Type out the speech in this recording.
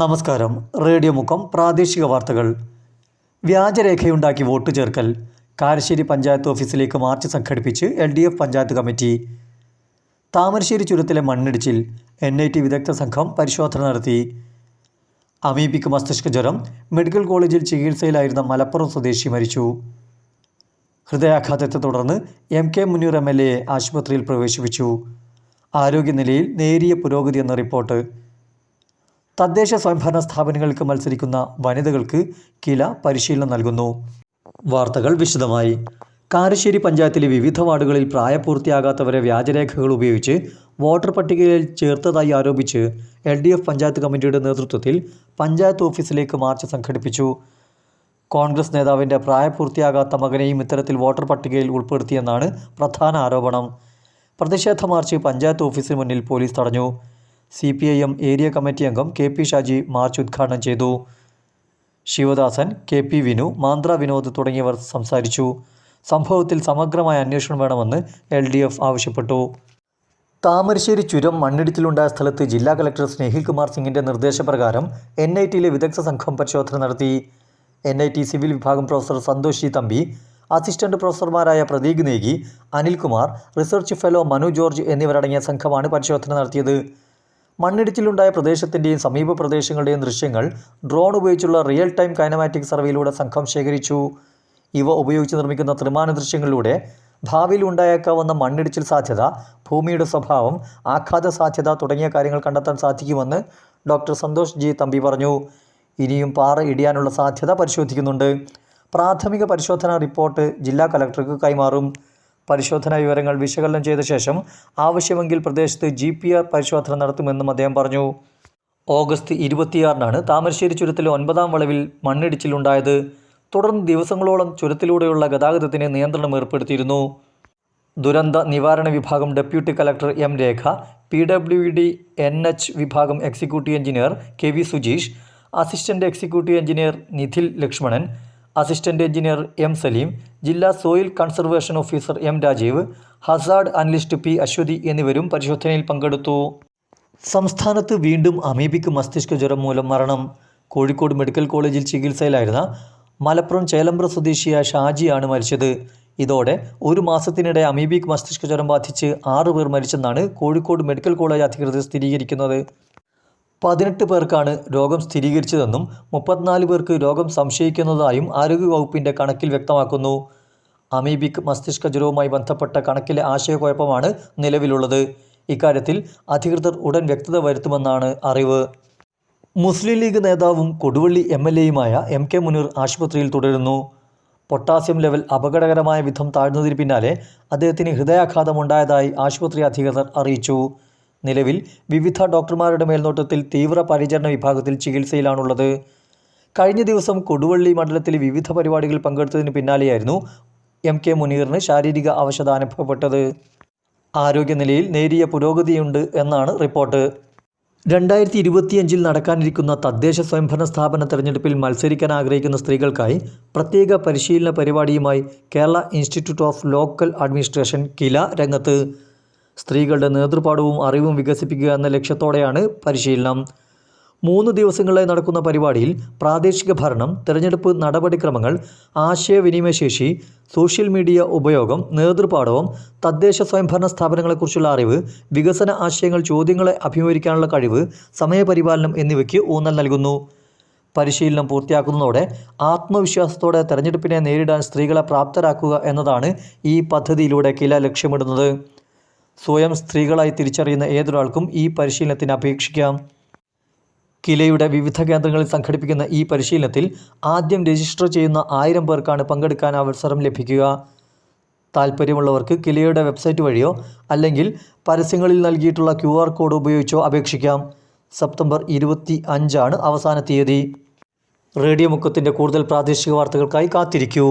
നമസ്കാരം. റേഡിയോ മുഖം പ്രാദേശിക വാർത്തകൾ. വ്യാജരേഖയുണ്ടാക്കി വോട്ട് ചേർക്കൽ. കാരശ്ശേരി പഞ്ചായത്ത് ഓഫീസിലേക്ക് മാർച്ച് സംഘടിപ്പിച്ച് L D F panchayat committee. Thamarassery ചുരത്തിലെ മണ്ണിടിച്ചിൽ. എൻ ഐ ടി വിദഗ്ധ സംഘം പരിശോധന നടത്തി. അമീബിക്ക് മസ്തിഷ്ക ജ്വരം. മെഡിക്കൽ കോളേജിൽ ചികിത്സയിലായിരുന്ന മലപ്പുറം സ്വദേശി മരിച്ചു. ഹൃദയാഘാതത്തെ തുടർന്ന് M K Muneer M L എയെ ആശുപത്രിയിൽ പ്രവേശിപ്പിച്ചു. ആരോഗ്യനിലയിൽ നേരിയ പുരോഗതി എന്ന റിപ്പോർട്ട്. തദ്ദേശ സ്വയംഭരണ സ്ഥാപനങ്ങൾക്ക് മത്സരിക്കുന്ന വനിതകൾക്ക് കില പരിശീലനം നൽകുന്നു. വാർത്തകൾ വിശദമായി. കാരശ്ശേരി പഞ്ചായത്തിലെ വിവിധ വാർഡുകളിൽ പ്രായപൂർത്തിയാകാത്തവരെ വ്യാജരേഖകൾ ഉപയോഗിച്ച് വോട്ടർ പട്ടികയിൽ ചേർത്തതായി ആരോപിച്ച് എൽ ഡി എഫ് പഞ്ചായത്ത് കമ്മിറ്റിയുടെ നേതൃത്വത്തിൽ പഞ്ചായത്ത് ഓഫീസിലേക്ക് മാർച്ച് സംഘടിപ്പിച്ചു. കോൺഗ്രസ് നേതാവിന്റെ പ്രായപൂർത്തിയാകാത്ത മകനെയും ഇത്തരത്തിൽ വോട്ടർ പട്ടികയിൽ ഉൾപ്പെടുത്തിയെന്നാണ് പ്രധാന ആരോപണം. പ്രതിഷേധ മാർച്ച് പഞ്ചായത്ത് ഓഫീസിന് മുന്നിൽ പോലീസ് തടഞ്ഞു. C P I M area committee അംഗം കെ പി ഷാജി മാർച്ച് ഉദ്ഘാടനം ചെയ്തു. ശിവദാസൻ കെ പി വിനു മാന്ത്ര വിനോദ് തുടങ്ങിയവർ സംസാരിച്ചു. സംഭവത്തിൽ സമഗ്രമായ അന്വേഷണം വേണമെന്ന് എൽ ഡി എഫ് ആവശ്യപ്പെട്ടു. താമരശ്ശേരി ചുരം മണ്ണിടിച്ചിലുണ്ടായ സ്ഥലത്ത് ജില്ലാ കളക്ടർ സ്നേഹിൽ കുമാർ സിംഗിന്റെ നിർദ്ദേശപ്രകാരം എൻ ഐ ടിയിലെ വിദഗ്ധ സംഘം പരിശോധന നടത്തി. എൻ ഐ ടി സിവിൽ വിഭാഗം professor Santhosh G Thampi assistant പ്രൊഫസർമാരായ Prateek Negi Anilkumar research fellow Manu George എന്നിവരടങ്ങിയ സംഘമാണ് പരിശോധന നടത്തിയത്. മണ്ണിടിച്ചിലുണ്ടായ പ്രദേശത്തിന്റെയും സമീപ പ്രദേശങ്ങളുടെയും ദൃശ്യങ്ങൾ ഡ്രോൺ ഉപയോഗിച്ചുള്ള റിയൽ ടൈം കൈനമാറ്റിക് സർവേയിലൂടെ സംഘം ശേഖരിച്ചു. ഇവ ഉപയോഗിച്ച് നിർമ്മിക്കുന്ന ത്രിമാന ദൃശ്യങ്ങളിലൂടെ ഭാവിയിൽ ഉണ്ടായേക്കാവുന്ന മണ്ണിടിച്ചിൽ സാധ്യത ഭൂമിയുടെ സ്വഭാവം ആഘാത സാധ്യത തുടങ്ങിയ കാര്യങ്ങൾ കണ്ടെത്താൻ സാധിക്കുമെന്ന് ഡോക്ടർ സന്തോഷ് ജി തമ്പി പറഞ്ഞു. ഇനിയും പാറ ഇടിയാനുള്ള സാധ്യത പരിശോധിക്കുന്നുണ്ട്. പ്രാഥമിക പരിശോധനാ റിപ്പോർട്ട് ജില്ലാ കലക്ടർക്ക് കൈമാറും. പരിശോധനാ വിവരങ്ങൾ വിശകലനം ചെയ്ത ശേഷം ആവശ്യമെങ്കിൽ പ്രദേശത്ത് ജി പി ആർ പരിശോധന നടത്തുമെന്നും അദ്ദേഹം പറഞ്ഞു. ഓഗസ്റ്റ് ഇരുപത്തിയാറിനാണ് താമരശ്ശേരി ചുരത്തിലെ ഒൻപതാം വളവിൽ മണ്ണിടിച്ചിലുണ്ടായത്. തുടർന്ന് ദിവസങ്ങളോളം ചുരത്തിലൂടെയുള്ള ഗതാഗതത്തിന് നിയന്ത്രണം ഏർപ്പെടുത്തിയിരുന്നു. ദുരന്ത നിവാരണ വിഭാഗം deputy collector M Rekha P W D N H വിഭാഗം executive engineer K V Sujeesh assistant executive engineer Nithil Lakshmanan assistant engineer M Saleem ജില്ലാ soil conservation officer M Rajeev hazard analyst P Aswathy എന്നിവരും പരിശോധനയിൽ പങ്കെടുത്തു. സംസ്ഥാനത്ത് വീണ്ടും amoebic മസ്തിഷ്ക ജ്വരം മൂലം മരണം. കോഴിക്കോട് മെഡിക്കൽ കോളേജിൽ ചികിത്സയിലായിരുന്ന മലപ്പുറം ചേലമ്പ്ര സ്വദേശിയായ ഷാജിയാണ് മരിച്ചത്. ഇതോടെ ഒരു മാസത്തിനിടെ അമീബിക് മസ്തിഷ്ക ജ്വരം ബാധിച്ച് ആറുപേർ മരിച്ചെന്നാണ് കോഴിക്കോട് മെഡിക്കൽ കോളേജ് അധികൃതർ സ്ഥിരീകരിക്കുന്നത്. പതിനെട്ട് പേർക്കാണ് രോഗം സ്ഥിരീകരിച്ചതെന്നും മുപ്പത്തിനാല് പേർക്ക് രോഗം സംശയിക്കുന്നതായും ആരോഗ്യവകുപ്പിന്റെ കണക്കിൽ വ്യക്തമാക്കുന്നു. അമീബിക് മസ്തിഷ്ക ജ്വരവുമായി ബന്ധപ്പെട്ട കണക്കിലെ ആശയക്കുഴപ്പമാണ് നിലവിലുള്ളത്. ഇക്കാര്യത്തിൽ അധികൃതർ ഉടൻ വ്യക്തത വരുത്തുമെന്നാണ് അറിവ്. മുസ്ലിം ലീഗ് നേതാവും കൊടുവള്ളി എം എൽ എയുമായ എം കെ മുനീർ ആശുപത്രിയിൽ തുടരുന്നു. പൊട്ടാസ്യം ലെവൽ അപകടകരമായ വിധം താഴ്ന്നതിന് പിന്നാലെ അദ്ദേഹത്തിന് ഹൃദയാഘാതമുണ്ടായതായി ആശുപത്രി അധികൃതർ അറിയിച്ചു. നിലവിൽ വിവിധ ഡോക്ടർമാരുടെ മേൽനോട്ടത്തിൽ തീവ്ര പരിചരണ വിഭാഗത്തിൽ ചികിത്സയിലാണുള്ളത്. കഴിഞ്ഞ ദിവസം കൊടുവള്ളി മണ്ഡലത്തിലെ വിവിധ പരിപാടികളിൽ പങ്കെടുത്തതിന് പിന്നാലെയായിരുന്നു എം കെ മുനീറിന് ശാരീരിക അവശത അനുഭവപ്പെട്ടത്. ആരോഗ്യനിലയിൽ നേരിയ പുരോഗതിയുണ്ട് എന്നാണ് റിപ്പോർട്ട്. രണ്ടായിരത്തി ഇരുപത്തിയഞ്ചിൽ നടക്കാനിരിക്കുന്ന തദ്ദേശ സ്വയംഭരണ സ്ഥാപന തെരഞ്ഞെടുപ്പിൽ മത്സരിക്കാൻ ആഗ്രഹിക്കുന്ന സ്ത്രീകൾക്കായി പ്രത്യേക പരിശീലന പരിപാടിയുമായി Kerala institute of local administration KILA രംഗത്ത് സ്ത്രീകളുടെ നേതൃപാഠവും അറിവും വികസിപ്പിക്കുക എന്ന ലക്ഷ്യത്തോടെയാണ് പരിശീലനം. മൂന്ന് ദിവസങ്ങളിലായി നടക്കുന്ന പരിപാടിയിൽ പ്രാദേശിക ഭരണം തെരഞ്ഞെടുപ്പ് നടപടിക്രമങ്ങൾ ആശയവിനിമയശേഷി സോഷ്യൽ മീഡിയ ഉപയോഗം നേതൃപാഠവും തദ്ദേശ സ്വയംഭരണ സ്ഥാപനങ്ങളെക്കുറിച്ചുള്ള അറിവ് വികസന ആശയങ്ങൾ ചോദ്യങ്ങളെ അഭിമുഖീകരിക്കാനുള്ള കഴിവ് സമയപരിപാലനം എന്നിവയ്ക്ക് ഊന്നൽ നൽകുന്നു. പരിശീലനം പൂർത്തിയാക്കുന്നതോടെ ആത്മവിശ്വാസത്തോടെ തെരഞ്ഞെടുപ്പിനെ നേരിടാൻ സ്ത്രീകളെ പ്രാപ്തരാക്കുക എന്നതാണ് ഈ പദ്ധതിയിലൂടെ കില ലക്ഷ്യമിടുന്നത്. സ്വയം സ്ത്രീകളായി തിരിച്ചറിയുന്ന ഏതൊരാൾക്കും ഈ പരിശീലനത്തിന് അപേക്ഷിക്കാം. കിലയുടെ വിവിധ കേന്ദ്രങ്ങളിൽ സംഘടിപ്പിക്കുന്ന ഈ പരിശീലനത്തിൽ ആദ്യം രജിസ്റ്റർ ചെയ്യുന്ന ആയിരം പേർക്കാണ് പങ്കെടുക്കാൻ അവസരം ലഭിക്കുക. താൽപ്പര്യമുള്ളവർക്ക് കിലയുടെ വെബ്സൈറ്റ് വഴിയോ അല്ലെങ്കിൽ പരസ്യങ്ങളിൽ നൽകിയിട്ടുള്ള ക്യു കോഡ് ഉപയോഗിച്ചോ അപേക്ഷിക്കാം. സെപ്റ്റംബർ ഇരുപത്തി അഞ്ചാണ് അവസാന തീയതി. റേഡിയോ മുക്കത്തിന്റെ കൂടുതൽ പ്രാദേശിക വാർത്തകൾക്കായി കാത്തിരിക്കൂ.